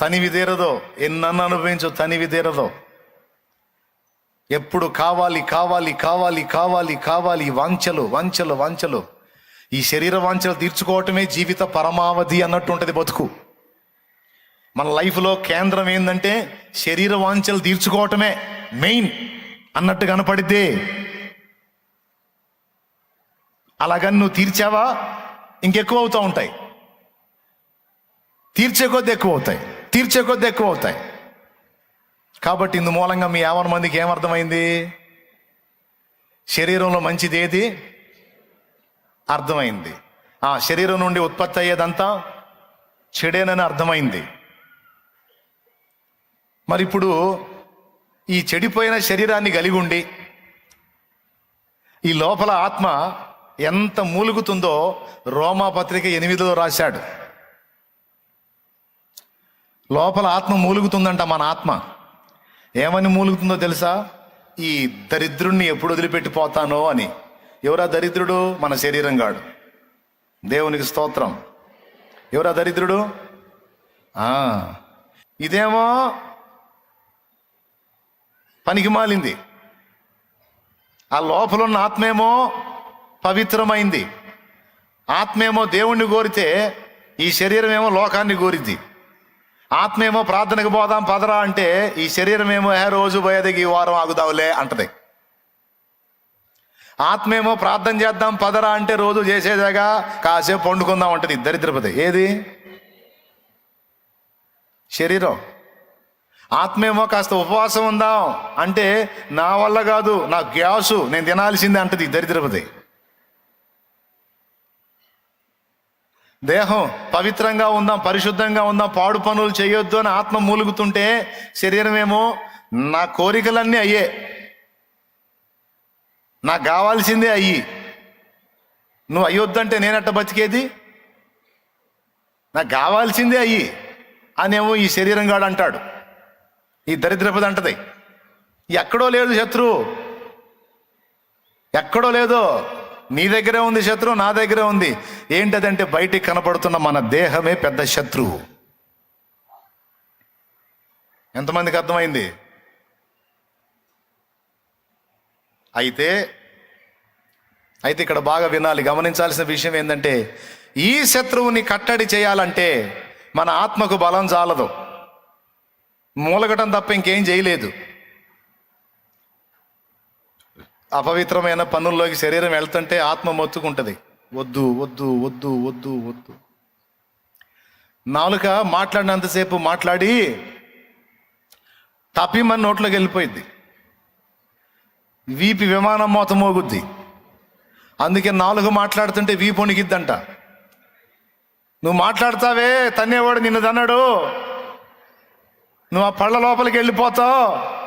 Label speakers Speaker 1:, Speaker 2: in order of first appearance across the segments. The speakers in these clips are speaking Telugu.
Speaker 1: తనివి తీరదో ఎన్నన్ను అనుభవించు తనివి తీరదో ఎప్పుడు కావాలి కావాలి కావాలి కావాలి కావాలి వాంఛలు వాంఛలు వాంఛలు. ఈ శరీర వాంఛలు తీర్చుకోవటమే జీవిత పరమావధి అన్నట్టు ఉంటుంది బతుకు. మన లైఫ్లో కేంద్రం ఏంటంటే శరీర వాంఛలు తీర్చుకోవటమే మెయిన్ అన్నట్టు కనపడిద్దే. అలాగని నువ్వు తీర్చావా? ఇంకెక్కువ అవుతూ ఉంటాయి. తీర్చే కొద్ది ఎక్కువ అవుతాయి తీర్చే కొద్ది ఎక్కువ అవుతాయి. కాబట్టి ఇందు మూలంగా మీ యావన మందికి ఏమర్థమైంది? శరీరంలో మంచిది ఏది? అర్థమైంది. ఆ శరీరం నుండి ఉత్పత్తి అయ్యేదంతా చెడేనని అర్థమైంది. మరి ఇప్పుడు ఈ చెడిపోయిన శరీరాన్ని కలిగి ఉండి ఈ లోపల ఆత్మ ఎంత మూలుగుతుందో రోమా పత్రిక ఎనిమిదిలో రాశాడు. లోపల ఆత్మ మూలుగుతుందంట మన ఆత్మ. ఏమని మూలుగుతుందో తెలుసా? ఈ దరిద్రుణ్ణి ఎప్పుడు వదిలిపెట్టిపోతానో అని. ఎవరా దరిద్రుడు? మన శరీరం గాడు దేవునికి స్తోత్రం. ఎవరా దరిద్రుడు? ఇదేమో పనికి మాలింది. ఆ లోపల ఉన్న ఆత్మేమో పవిత్రమైంది. ఆత్మేమో దేవుణ్ణి కోరితే ఈ శరీరం ఏమో లోకాన్ని కోరిద్ది ఆత్మేమో ప్రార్థనకు పోదాం పదరా అంటే ఈ శరీరం ఏమో ఏ రోజు పోయేదికి ఈ వారం ఆగుదావులే అంటది. ఆత్మేమో ప్రార్థన చేద్దాం పదరా అంటే రోజు చేసేదాగా కాసేపు పండుకుందాం అంటది దరిద్రపతి. ఏది? శరీరం. ఆత్మేమో కాస్త ఉపవాసం ఉందాం అంటే నా వల్ల కాదు నా గ్యాసు నేను తినాల్సిందే అంటది దరిద్రపతి. దేహం పవిత్రంగా ఉందాం పరిశుద్ధంగా ఉందాం పాడు పనులు చేయొద్దు అని ఆత్మ మూలుగుతుంటే శరీరం ఏమో నా కోరికలన్నీ అయ్యే. నాకు కావాల్సిందే అయ్యి. నువ్వు అయ్యొద్దంటే నేనట్ట బతికేది? నాకు కావాల్సిందే అయ్యి. అనేమో ఈ శరీరం గాడు అంటాడు. ఈ దరిద్రపది అంటది. ఎక్కడో లేదు శత్రువు. ఎక్కడో లేదో నీ దగ్గరే ఉంది శత్రువు నా దగ్గరే ఉంది. ఏంటదంటే బయటికి కనపడుతున్న మన దేహమే పెద్ద శత్రువు ఎంతమందికి అర్థమైంది? అయితే అయితే ఇక్కడ బాగా వినాలి. గమనించాల్సిన విషయం ఏంటంటే ఈ శత్రువుని కట్టడి చేయాలంటే మన ఆత్మకు బలం చాలదు మూలగటం తప్ప ఇంకేం చేయలేదు. అపవిత్రమైన పనుల్లోకి శరీరం వెళ్తుంటే ఆత్మ మొత్తుకుంటుంది. వద్దు వద్దు వద్దు వద్దు వద్దు. నాలుక మాట్లాడినంతసేపు మాట్లాడి తప్పిమని నోట్లోకి వెళ్ళిపోయింది వీపి విమానం మోత మోగుద్ది. అందుకే నాలుగు మాట్లాడుతుంటే వీపు వణికిద్దంట. నువ్వు మాట్లాడతావే తన్నేవాడు నిన్ను తన్నాడు. నువ్వు ఆ పళ్ళ లోపలికి వెళ్ళిపోతావు.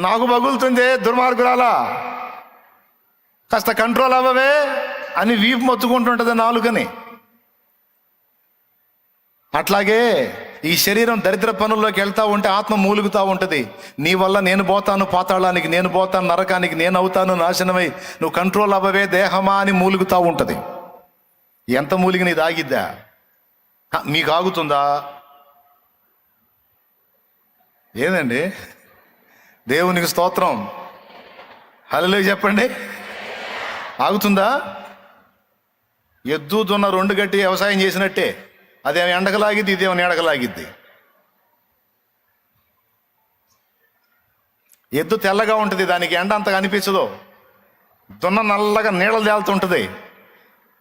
Speaker 1: నాకు బగులుతుంది దుర్మార్గురాలా. కాస్త కంట్రోల్ అవ్వవే అని వీపు మొత్తుకుంటుంటుంది నాలుగని అట్లాగే ఈ శరీరం దరిద్ర పనుల్లోకి వెళ్తా ఉంటే ఆత్మ మూలుగుతూ ఉంటుంది. నీ వల్ల నేను పోతాను పాతాళానికి నేను పోతాను నరకానికి నేను అవుతాను నాశనమై నువ్వు కంట్రోల్ అవ్వవే దేహమా అని మూలుగుతూ ఉంటుంది. ఎంత మూలిగి నీ దాగిద్దా మీకు ఆగుతుందా? ఏదండి? దేవునికి స్తోత్రం. హలో చెప్పండి. ఆగుతుందా? ఎద్దు దున్న రెండు గట్టి వ్యవసాయం చేసినట్టే. అదేమో ఎండకలాగిద్ది ఇదేమో నీడకలాగిద్ది? ఎద్దు తెల్లగా ఉంటుంది దానికి ఎండ అంతగా అనిపించదు. దున్న నల్లగా నీడలు తేలుతుంటుంది.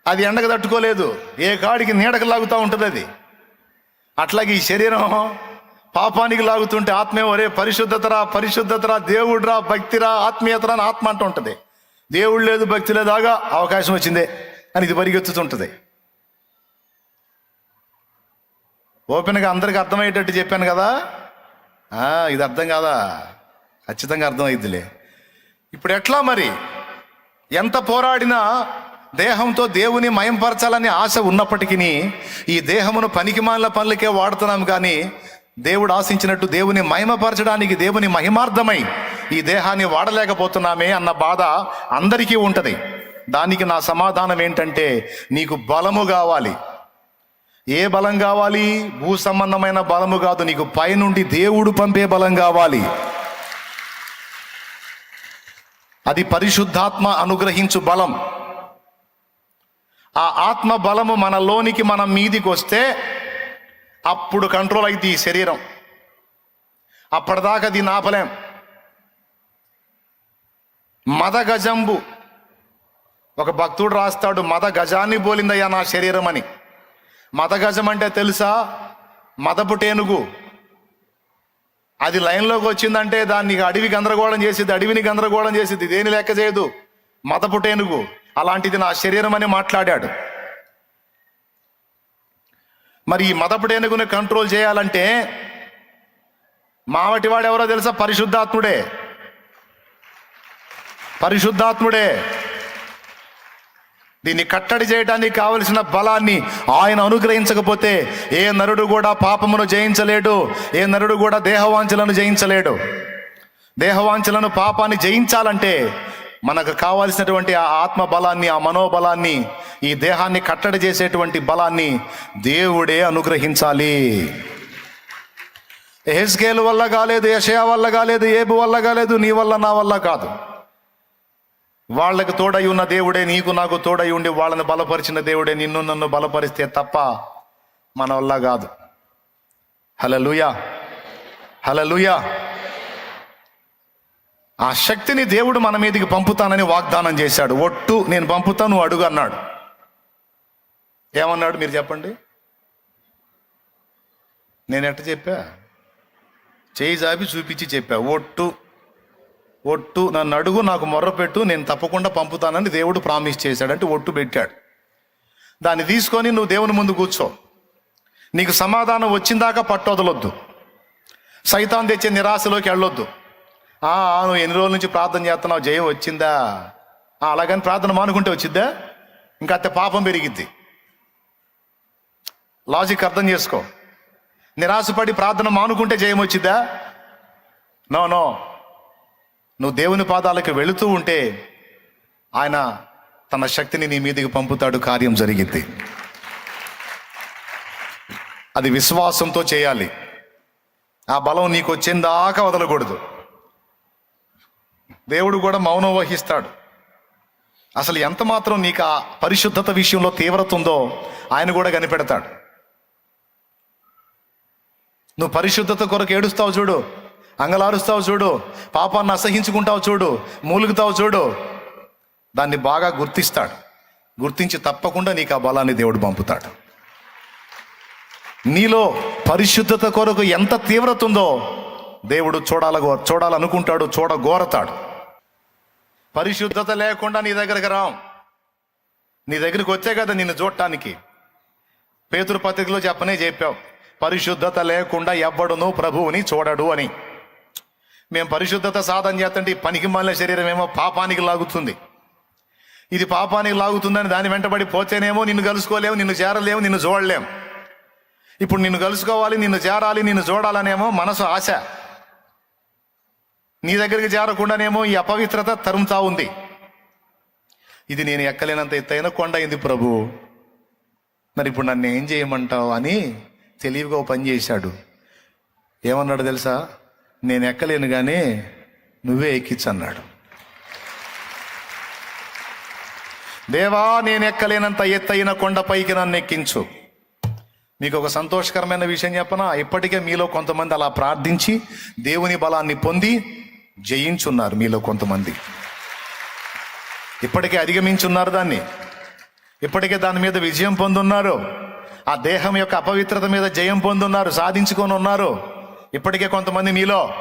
Speaker 1: అది ఎండకు తట్టుకోలేదు. ఏ కాడికి నీడకు లాగుతూ ఉంటుంది అది. అట్లాగే ఈ శరీరం పాపానికి లాగుతుంటే ఆత్మే ఒరే పరిశుద్ధతరా పరిశుద్ధతరా దేవుడ్రా భక్తిరా ఆత్మీయతరా అని ఆత్మ అంటూ ఉంటుంది. దేవుడు లేదు భక్తి లేదాగా అవకాశం వచ్చిందే అని ఇది పరిగెత్తుతుంటుంది. ఓపెన్గా అందరికి అర్థమయ్యేటట్టు చెప్పాను కదా? ఇది అర్థం కాదా? ఖచ్చితంగా అర్థమైద్దిలే. ఇప్పుడు ఎట్లా మరి? ఎంత పోరాడినా దేహంతో దేవుని మయంపరచాలని ఆశ ఉన్నప్పటికీ ఈ దేహమును పనికిమాల పనులకే వాడుతున్నాం కానీ దేవుడు ఆశించినట్టు దేవుని మహిమపరచడానికి దేవుని మహిమార్థమై ఈ దేహాన్ని వాడలేకపోతున్నామే అన్న బాధ అందరికీ ఉంటుంది. దానికి నా సమాధానం ఏంటంటే నీకు బలము కావాలి. ఏ బలం కావాలి? భూ సంబంధమైన బలము కాదు. నీకు పైనుండి దేవుడు పంపే బలం కావాలి. అది పరిశుద్ధాత్మ అనుగ్రహించు బలం. ఆ ఆత్మ బలము మన లోనికి మన మీదికి వస్తే అప్పుడు కంట్రోల్ అయితే ఈ శరీరం. అప్పటిదాకా దీన్ని ఆపలేం మద గజంబు ఒక భక్తుడు రాస్తాడు మద గజాన్ని బోలిందయ్యా నా శరీరం అని. మద గజం అంటే తెలుసా? మదపు టేనుగు అది లైన్లోకి వచ్చిందంటే దాన్ని అడవి గందరగోళం చేసేది అడవిని గందరగోళం చేసేది. దేని లెక్క చేయదు? మదపు టేనుగు అలాంటిది నా శరీరం అని మాట్లాడాడు. మరి ఈ మదపు టేనుగుని కంట్రోల్ చేయాలంటే మావటివాడు ఎవరో తెలుసా? పరిశుద్ధాత్ముడే. పరిశుద్ధాత్ముడే. దీన్ని కట్టడి చేయడానికి కావలసిన బలాన్ని ఆయన అనుగ్రహించకపోతే ఏ నరుడు కూడా పాపమును జయించలేడు ఏ నరుడు కూడా దేహవాంఛలను జయించలేడు. దేహవాంఛలను పాపాన్ని జయించాలంటే మనకు కావాల్సినటువంటి ఆ ఆత్మ బలాన్ని ఆ మనోబలాన్ని ఈ దేహాన్ని కట్టడి చేసేటువంటి బలాన్ని దేవుడే అనుగ్రహించాలి. ఎహెస్కేల్ వల్ల కాలేదు యషయా వల్ల కాలేదు ఏబు వల్ల కాలేదు నీ వల్ల నా వల్ల కాదు. వాళ్ళకు తోడై ఉన్న దేవుడే నీకు నాకు తోడై ఉండి వాళ్ళని బలపరిచిన దేవుడే నిన్ను నన్ను బలపరిస్తే తప్ప మన వల్ల కాదు. హలలుయా హలలుయా ఆ శక్తిని దేవుడు మన మీదకి పంపుతానని వాగ్దానం చేశాడు. ఒట్టు నేను పంపుతాను నువ్వు అడుగు అన్నాడు. ఏమన్నాడు మీరు చెప్పండి? నేను ఎట్ట చెప్పా? చేయి జాబి చూపించి చెప్పా. ఒట్టు ఒట్టు నన్ను అడుగు నాకు మొర్రపెట్టు నేను తప్పకుండా పంపుతానని దేవుడు ప్రామిస్ చేశాడు. అంటే ఒట్టు పెట్టాడు. దాన్ని తీసుకొని నువ్వు దేవుని ముందు కూర్చో. నీకు సమాధానం వచ్చిందాకా పట్టు వదలొద్దు. సైతాన్ తెచ్చే నిరాశలోకి వెళ్ళొద్దు. ఆ నువ్వు ఎన్ని రోజుల నుంచి ప్రార్థన చేస్తున్నావు? జయం వచ్చిందా? అలాగని ప్రార్థన మానుకుంటే వచ్చిద్దా? ఇంకా అత్తే పాపం పెరిగిద్ది. లాజిక్ అర్థం చేసుకో. నిరాశపడి ప్రార్థన మానుకుంటే జయం వచ్చిద్దా? No no. నువ్వు దేవుని పాదాలకు వెళుతూ ఉంటే ఆయన తన శక్తిని నీ మీదకి పంపుతాడు కార్యం జరిగింది అది విశ్వాసంతో చేయాలి. ఆ బలం నీకు వచ్చిందాకా వదలకూడదు. దేవుడు కూడా మౌనం వహిస్తాడు. అసలు ఎంత మాత్రం నీకు ఆ పరిశుద్ధత విషయంలో తీవ్రత ఉందో ఆయన కూడా కనిపెడతాడు. నువ్వు పరిశుద్ధత కొరకు ఏడుస్తావు చూడు. అంగలారుస్తావు చూడు పాపాన్ని అసహించుకుంటావు చూడు మూలుగుతావు చూడు. దాన్ని బాగా గుర్తిస్తాడు. గుర్తించి తప్పకుండా నీకు ఆ బలాన్ని దేవుడు పంపుతాడు. నీలో పరిశుద్ధత కొరకు ఎంత తీవ్రత ఉందో దేవుడు చూడాల చూడాలనుకుంటాడు చూడగోరతాడు. పరిశుద్ధత లేకుండా నీ దగ్గరకు రాం. నీ దగ్గరికి వచ్చే కదా నిన్ను చూడటానికి. పేతురు పత్రికలో చెప్పనే చెప్పావు పరిశుద్ధత లేకుండా ఎవ్వడును ప్రభువుని చూడడు అని. మేము పరిశుద్ధత సాధన చేస్తుంటే ఈ పనికి మాలిన శరీరం ఏమో పాపానికి లాగుతుంది. ఇది పాపానికి లాగుతుందని దాని వెంటబడి పోతేనేమో నిన్ను కలుసుకోలేము నిన్ను చేరలేము నిన్ను చూడలేము. ఇప్పుడు నిన్ను కలుసుకోవాలి నిన్ను చేరాలి నిన్ను చూడాలనేమో మనసు ఆశ. నీ దగ్గరికి చేరకుండానేమో ఈ అపవిత్రత తరుముతా ఉంది. ఇది నేను ఎక్కలేనంత ఎత్తైన కొండ అయింది ప్రభు? మరి ఇప్పుడు నన్ను ఏం చేయమంటావు అని తెలివిగా పని చేశాడు. ఏమన్నాడు తెలుసా? నేను ఎక్కలేను కానీ నువ్వే ఎక్కించన్నాడు దేవా నేను ఎక్కలేనంత ఎత్తైన కొండపైకి నన్ను ఎక్కించు. మీకు ఒక సంతోషకరమైన విషయం చెప్పనా? ఇప్పటికే మీలో కొంతమంది అలా ప్రార్థించి దేవుని బలాన్ని పొంది జయించున్నారు మీలో కొంతమంది. ఇప్పటికే అధిగమించున్నారు దాన్ని. ఇప్పటికే దాని మీద విజయం పొందున్నారు. ఆ దేహం యొక్క అపవిత్రత మీద జయం పొందున్నారు సాధించుకొని ఉన్నారు. ఇప్పటికే కొంతమంది మీలో.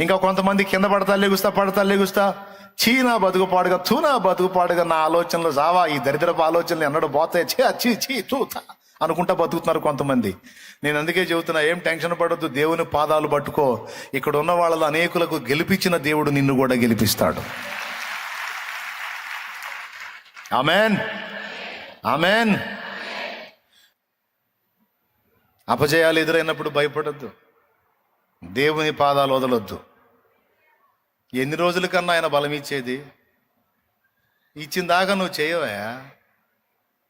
Speaker 1: ఇంకా కొంతమంది కింద పడతా లెగుస్తా పడతా లెగుస్తా. చీనా బతుకు పాడుగా తూనా బతుకు పాడుగా నా ఆలోచనలు జావా ఈ దరిద్రపు ఆలోచనలు ఎన్నడూ పోతాయి? చీ చీ చీ తూత అనుకుంటా బతుకుతున్నారు కొంతమంది. నేను అందుకే చెబుతున్నా ఏం టెన్షన్ పడొద్దు దేవుని పాదాలు పట్టుకో. ఇక్కడ ఉన్న వాళ్ళలో అనేకులకు గెలిపించిన దేవుడు నిన్ను కూడా గెలిపిస్తాడు. ఆమెన్. ఆమెన్. అపజయాలు ఎదురైనప్పుడు భయపడద్దు. దేవుని పాదాలు వదలొద్దు. ఎన్ని రోజుల కన్నా ఆయన బలం ఇచ్చేది ఇచ్చిన దాకా నువ్వు చేయవా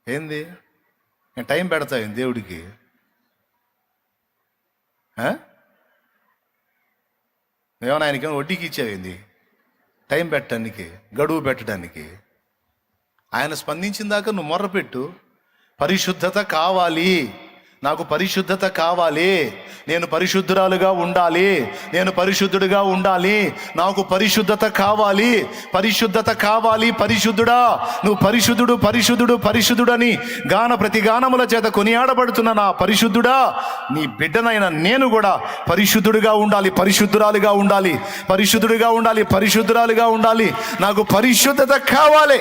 Speaker 1: ఏంది? నేను టైం పెడతా దేవుడికి. ఆ? ఏమన్నా ఆయనకి ఏమైనా వడ్డీకి ఇచ్చేవింది టైం పెట్టడానికి గడువు పెట్టడానికి. ఆయన స్పందించిన దాకా నువ్వు మొర్రపెట్టు. పరిశుద్ధత కావాలి. నాకు పరిశుద్ధత కావాలి. నేను పరిశుద్ధురాలుగా ఉండాలి. నేను పరిశుద్ధుడిగా ఉండాలి. నాకు పరిశుద్ధత కావాలి. పరిశుద్ధత కావాలి పరిశుద్ధుడా. నువ్వు పరిశుద్ధుడు పరిశుద్ధుడు పరిశుద్ధుడని గాన ప్రతి గానముల చేత కొనియాడబడుతున్న నా పరిశుద్ధుడా నీ బిడ్డనైన నేను కూడా పరిశుద్ధుడిగా ఉండాలి పరిశుద్ధురాలుగా ఉండాలి పరిశుద్ధుడిగా ఉండాలి పరిశుద్ధురాలుగా ఉండాలి. నాకు పరిశుద్ధత కావాలి.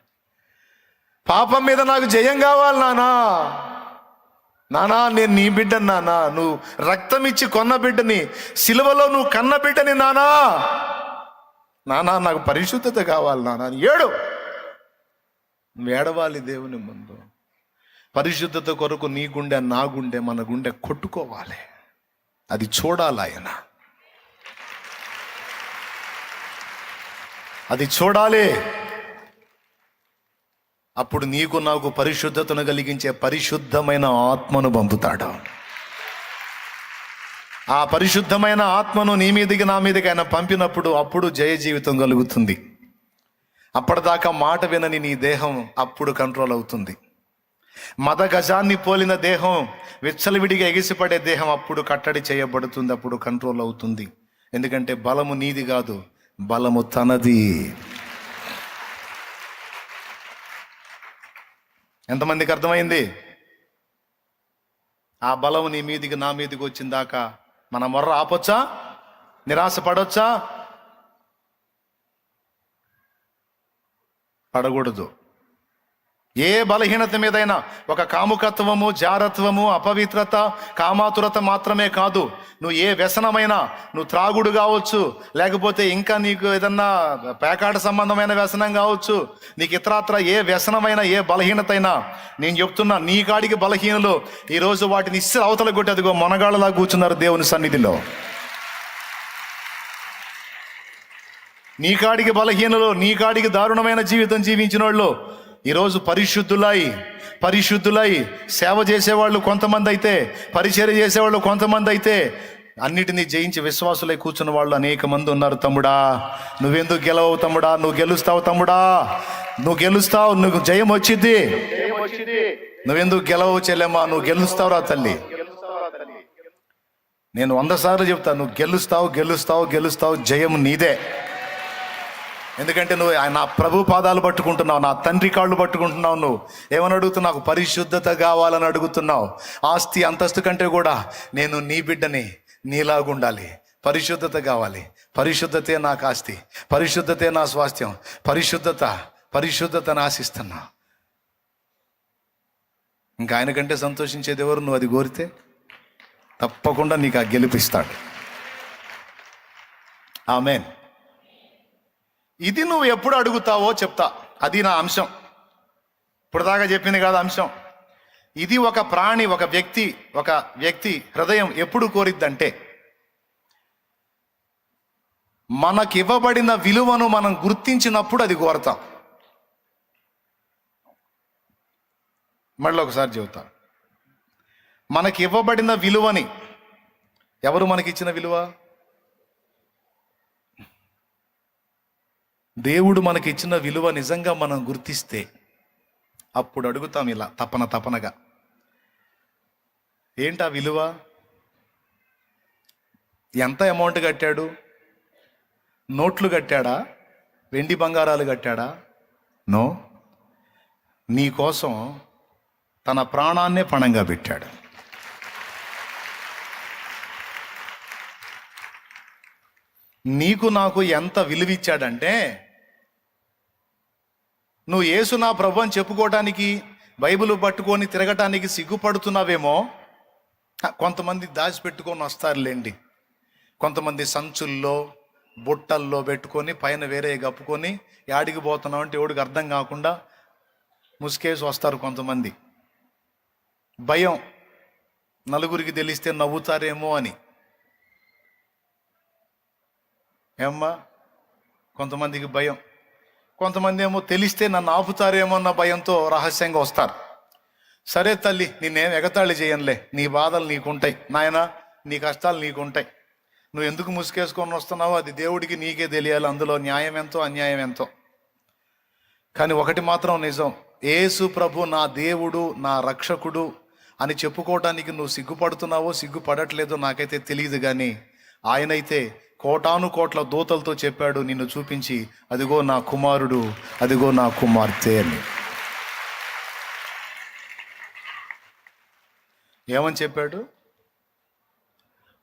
Speaker 1: పాపం మీద నాకు జయం కావాలి నానా. నానా నేను నీ బిడ్డ నానా. నువ్వు రక్తం ఇచ్చి కొన్న బిడ్డని సిలువలో నువ్వు కన్న బిడ్డని నానా. నానా నాకు పరిశుద్ధత కావాలి నానా. ఏడు. నువ్వు ఏడవాలి దేవుని ముందు. పరిశుద్ధత కొరకు నీ గుండె నా గుండె మన గుండె కొట్టుకోవాలి. అది చూడాలి ఆయన. అది చూడాలి. అప్పుడు నీకు నాకు పరిశుద్ధతను కలిగించే పరిశుద్ధమైన ఆత్మను పంపుతాడు. ఆ పరిశుద్ధమైన ఆత్మను నీ మీదకి నా మీదకి ఆయన పంపినప్పుడు అప్పుడు జయ జీవితం కలుగుతుంది. అప్పటిదాకా మాట వినని నీ దేహం అప్పుడు కంట్రోల్ అవుతుంది. మద గజాన్ని పోలిన దేహం విచ్చలవిడిగా ఎగిసిపడే దేహం అప్పుడు కట్టడి చేయబడుతుంది అప్పుడు కంట్రోల్ అవుతుంది. ఎందుకంటే బలము నీది కాదు బలము తనది. ఎంతమందికి అర్థమైంది? ఆ బలం నీ మీదికి నా మీదికి వచ్చిందాక మన మొర్ర ఆపొచ్చా? నిరాశ పడొచ్చా? పడకూడదు. ఏ బలహీనత మీదైనా ఒక కాముకత్వము జారత్వము అపవిత్రత కామాతురత మాత్రమే కాదు. నువ్వు ఏ వ్యసనమైనా నువ్వు త్రాగుడు కావచ్చు లేకపోతే ఇంకా నీకు ఏదన్నా పేకాట సంబంధమైన వ్యసనం కావచ్చు నీకు ఇతరాత్ర ఏ వ్యసనమైనా ఏ బలహీనత అయినా నేను చెప్తున్నా నీ కాడికి బలహీనలు ఈరోజు వాటిని ఇస్తే అవతల కొట్టి అదిగో మొనగాళ్ళలా కూర్చున్నారు దేవుని సన్నిధిలో. నీ కాడికి బలహీనలు నీ కాడికి దారుణమైన జీవితం జీవించిన వాళ్ళు ఈరోజు పరిశుద్ధులై పరిశుద్ధులై సేవ చేసేవాళ్ళు కొంతమంది అయితే పరిచర్య చేసేవాళ్ళు కొంతమంది అయితే అన్నిటినీ జయించి విశ్వాసులై కూర్చున్న వాళ్ళు అనేక మంది ఉన్నారు తమ్ముడా. నువ్వెందుకు గెలవవు తమ్ముడా? నువ్వు గెలుస్తావు తమ్ముడా? నువ్వు గెలుస్తావు నువ్వు జయం వచ్చింది నువ్వెందుకు గెలవవు చెల్లెమ్మా? నువ్వు గెలుస్తావురా తల్లి. నేను వంద సార్లు చెప్తాను నువ్వు గెలుస్తావు గెలుస్తావు గెలుస్తావు జయం నీదే. ఎందుకంటే నువ్వు ఆయన నా ప్రభు పాదాలు పట్టుకుంటున్నావు నా తండ్రి కాళ్ళు పట్టుకుంటున్నావు నువ్వు. ఏమని అడుగుతున్నావు? నాకు పరిశుద్ధత కావాలని అడుగుతున్నావు. ఆస్తి అంతస్తు కంటే కూడా నేను నీ బిడ్డని నీలాగుండాలి. పరిశుద్ధత కావాలి. పరిశుద్ధతే నాకు ఆస్తి. పరిశుద్ధతే నా స్వాస్థ్యం. పరిశుద్ధత పరిశుద్ధతను ఆశిస్తున్నా. ఇంకా ఆయన కంటే సంతోషించేది ఎవరు? నువ్వు అది కోరితే తప్పకుండా నీకు ఆ గెలిపిస్తాడు ఆమెన్. ఇది నువ్వు ఎప్పుడు అడుగుతావో చెప్తా. అది నా అంశం. ఇప్పుడు దాకా చెప్పింది కాదు అంశం. ఇది ఒక ప్రాణి ఒక వ్యక్తి ఒక వ్యక్తి హృదయం ఎప్పుడు కోరిద్దంటే మనకివ్వబడిన విలువను మనం గుర్తించినప్పుడు అది కోరతాం. మళ్ళీ ఒకసారి చెబుతా. మనకి ఇవ్వబడిన విలువని ఎవరు మనకిచ్చిన విలువ? దేవుడు మనకి ఇచ్చిన విలువ నిజంగా మనం గుర్తిస్తే అప్పుడు అడుగుతాం ఇలా తపన తపనగా. ఏంటి ఆ విలువ? ఎంత అమౌంట్ కట్టాడు? నోట్లు కట్టాడా? వెండి బంగారాలు కట్టాడా? నో. నీ కోసం తన ప్రాణాన్నే పణంగా పెట్టాడు. నీకు నాకు ఎంత విలువిచ్చాడంటే నువ్వు యేసు నా ప్రభు అని చెప్పుకోవడానికి బైబిల్ పట్టుకొని తిరగటానికి సిగ్గుపడుతున్నావేమో? కొంతమంది దాచిపెట్టుకొని వస్తారులేండి. కొంతమంది సంచుల్లో బుట్టల్లో పెట్టుకొని పైన వేరే కప్పుకొని యాడికి పోతున్నావు అంటే ఎవడికి అర్థం కాకుండా ముసుకేసి వస్తారు కొంతమంది. భయం. నలుగురికి తెలిస్తే నవ్వుతారేమో అని. ఏమ్మా? కొంతమందికి భయం. కొంతమంది ఏమో తెలిస్తే నన్ను ఆపుతారేమో అన్న భయంతో రహస్యంగా వస్తారు. సరే తల్లి నిన్నేం ఎగతాళి చేయనులే. నీ బాధలు నీకుంటాయి. నాయన నీ కష్టాలు నీకుంటాయి. నువ్వు ఎందుకు ముసుకేసుకొని వస్తున్నావో అది దేవుడికి నీకే తెలియాలి. అందులో న్యాయం ఎంతో అన్యాయం ఎంతో. కానీ ఒకటి మాత్రం నిజం. ఏసు ప్రభు నా దేవుడు నా రక్షకుడు అని చెప్పుకోవటానికి నువ్వు సిగ్గుపడుతున్నావో సిగ్గుపడట్లేదో నాకైతే తెలియదు కానీ ఆయనైతే కోటాను కోట్ల దూతలతో చెప్పాడు నిన్ను చూపించి అదిగో నా కుమారుడు అదిగో నా కుమార్తె అని. ఏమని చెప్పాడు?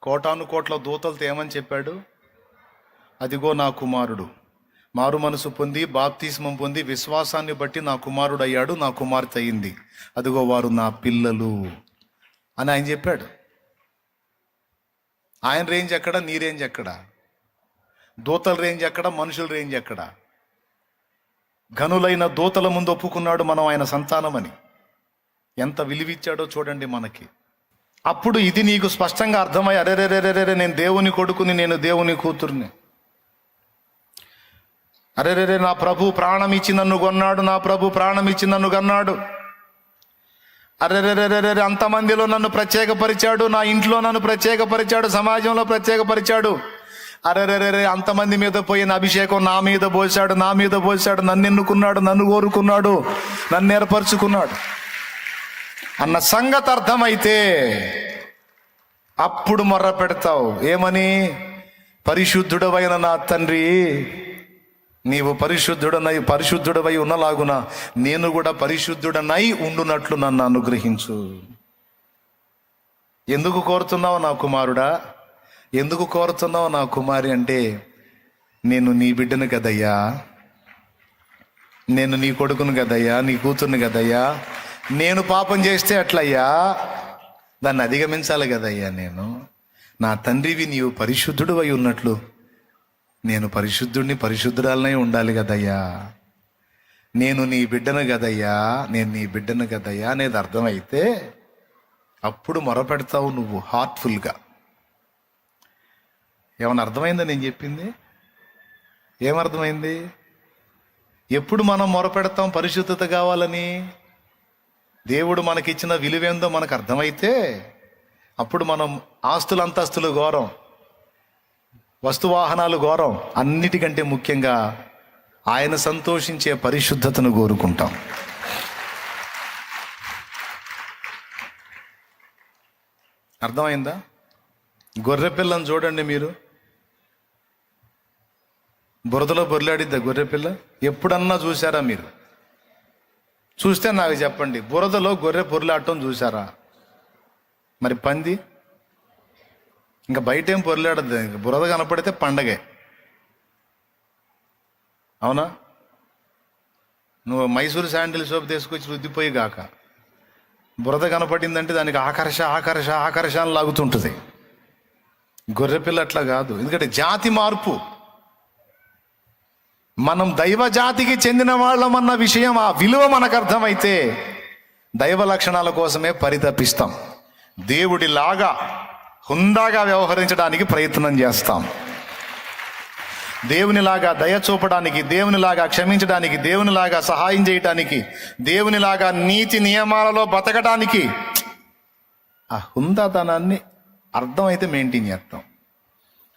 Speaker 1: కోటాను కోట్ల దూతలతో ఏమని చెప్పాడు? అదిగో నా కుమారుడు మారు మనసు పొంది బాప్తిస్మం పొంది విశ్వాసాన్ని బట్టి నా కుమారుడు అయ్యాడు నా కుమార్తె అయింది. అదిగో వారు నా పిల్లలు అని ఆయన చెప్పాడు. ఆయన రేంజ్ ఎక్కడ నీ రేంజ్ ఎక్కడ? దూతల రేంజ్ ఎక్కడ మనుషుల రేంజ్ ఎక్కడ? ఘనులైన దూతల ముందు ఒప్పుకున్నాడు మనం ఆయన సంతానమని. ఎంత విలువిచ్చాడో చూడండి మనకి. అప్పుడు ఇది నీకు స్పష్టంగా అర్థమై అరెరెరెరెరే నేను దేవుని కొడుకుని నేను దేవుని కూతుర్ని. అరేరేరే నా ప్రభు ప్రాణం ఇచ్చి నన్ను కొన్నాడు నా ప్రభు ప్రాణం ఇచ్చి నన్ను కన్నాడు. అరెరెరెరెరే అంతమందిలో నన్ను ప్రత్యేకపరిచాడు నా ఇంట్లో నన్ను ప్రత్యేకపరిచాడు సమాజంలో ప్రత్యేకపరిచాడు. అరెరెరెరే అంతమంది మీద పోయిన అభిషేకం నా మీద పోసాడు నా మీద పోసాడు నన్ను ఎన్నుకున్నాడు నన్ను కోరుకున్నాడు నన్ను ఏర్పరచుకున్నాడు. అన్న సంగతి అర్థమైతే అప్పుడు మొర్ర పెడతావు. ఏమని? పరిశుద్ధుడవైన నా తండ్రి నీవు పరిశుద్ధుడనై పరిశుద్ధుడవై ఉన్నలాగున నేను కూడా పరిశుద్ధుడనై ఉండునట్లు నన్ను అనుగ్రహించు. ఎందుకు కోరుతున్నావు నా కుమారుడా? ఎందుకు కోరుతున్నావు నా కుమారి అంటే నేను నీ బిడ్డను కదయ్యా. నేను నీ కొడుకును కదయ్యా నీ కూతుర్ని కదయ్యా. నేను పాపం చేస్తే అట్లయ్యా దాన్ని అధిగమించాలి కదయ్యా నేను. నా తండ్రివి నీవు పరిశుద్ధుడు అయి ఉన్నట్లు నేను పరిశుద్ధుడిని పరిశుద్ధురాలనే ఉండాలి కదయ్యా. నేను నీ బిడ్డను కదయ్యా నేను నీ బిడ్డను కదయ్యా అనేది అర్థమైతే అప్పుడు మొరపెడతావు నువ్వు హార్ట్ఫుల్గా ఏమైనా అర్థమైందా నేను చెప్పింది? ఏమర్థమైంది? ఎప్పుడు మనం మొరపెడతాం పరిశుద్ధత కావాలని? దేవుడు మనకిచ్చిన విలువేందో మనకు అర్థమైతే అప్పుడు మనం ఆస్తులు అంతస్తులు ఘోరం వస్తువాహనాలు ఘోరం అన్నిటికంటే ముఖ్యంగా ఆయన సంతోషించే పరిశుద్ధతను కోరుకుంటాం. అర్థమైందా? గొర్రె పిల్లని చూడండి మీరు. బురదలో బొర్లాడిద్దా గొర్రెపిల్ల ఎప్పుడన్నా చూసారా మీరు? చూస్తే నాకు చెప్పండి బురదలో గొర్రె పొర్లాడటం చూసారా మరి పంది? ఇంకా బయట ఏం పొరలాడద్దు ఇంకా బురద కనపడితే పండగే. అవునా? నువ్వు మైసూరు శాండిల్ సోప్ తీసుకొచ్చి రుద్దిపోయి గాక. బురద కనపడిందంటే దానికి ఆకర్ష ఆకర్ష ఆకర్ష అని లాగుతుంటుంది. గొర్రె పిల్ల అట్లా కాదు. ఎందుకంటే జాతి మార్పు. మనం దైవ జాతికి చెందిన వాళ్ళమన్న విషయం ఆ విలువ మనకు అర్థమైతే దైవ లక్షణాల కోసమే పరితపిస్తాం. దేవుడిలాగా హుందాగా వ్యవహరించడానికి ప్రయత్నం చేస్తాం. దేవునిలాగా దయ చూపడానికి దేవునిలాగా క్షమించడానికి దేవునిలాగా సహాయం చేయటానికి దేవునిలాగా నీతి నియమాలలో బతకడానికి ఆ హుందాతనాన్ని అర్థమైతే మెయింటైన్ చేస్తాం.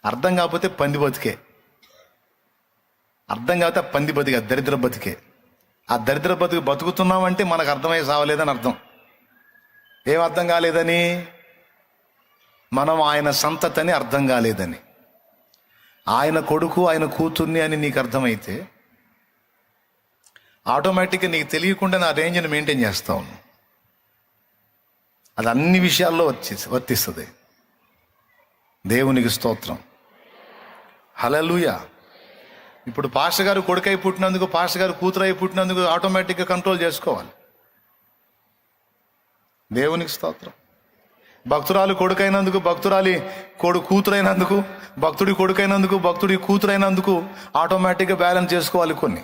Speaker 1: అర్థం కాకపోతే పంది బతికే. అర్థం కాకపోతే ఆ పంది బతికే దరిద్ర బతికే. ఆ దరిద్ర బతుకు బతుకుతున్నామంటే మనకు అర్థమై సావలేదని అర్థం. ఏం అర్థం కాలేదని? మనం ఆయన సంతతని అర్థం కాలేదని. ఆయన కొడుకు ఆయన కూతుర్ని అని నీకు అర్థమైతే ఆటోమేటిక్గా నీకు తెలియకుండా నా రేంజ్ని మెయింటైన్ చేస్తావు అది అన్ని విషయాల్లో వచ్చి వర్తిస్తుంది. దేవునికి స్తోత్రం. హలలుయా ఇప్పుడు పాస్టర్ గారు కొడుకై పుట్టినందుకు పాస్టర్ గారు కూతురై పుట్టినందుకు ఆటోమేటిక్గా కంట్రోల్ చేసుకోవాలి. దేవునికి స్తోత్రం. భక్తురాలు కొడుకైనందుకు భక్తురాలి కొడు కూతురైనందుకు భక్తుడి కొడుకైనందుకు భక్తుడి కూతురైనందుకు ఆటోమేటిక్గా బ్యాలెన్స్ చేసుకోవాలి కొన్ని.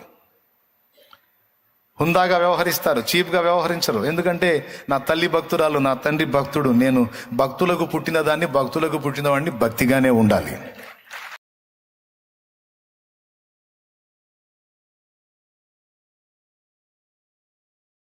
Speaker 1: హుందాగా వ్యవహరిస్తారు చీప్గా వ్యవహరించరు. ఎందుకంటే నా తల్లి భక్తురాలు నా తండ్రి భక్తుడు. నేను భక్తులకు పుట్టిన దాన్ని భక్తులకు పుట్టిన వాడిని భక్తిగానే ఉండాలి.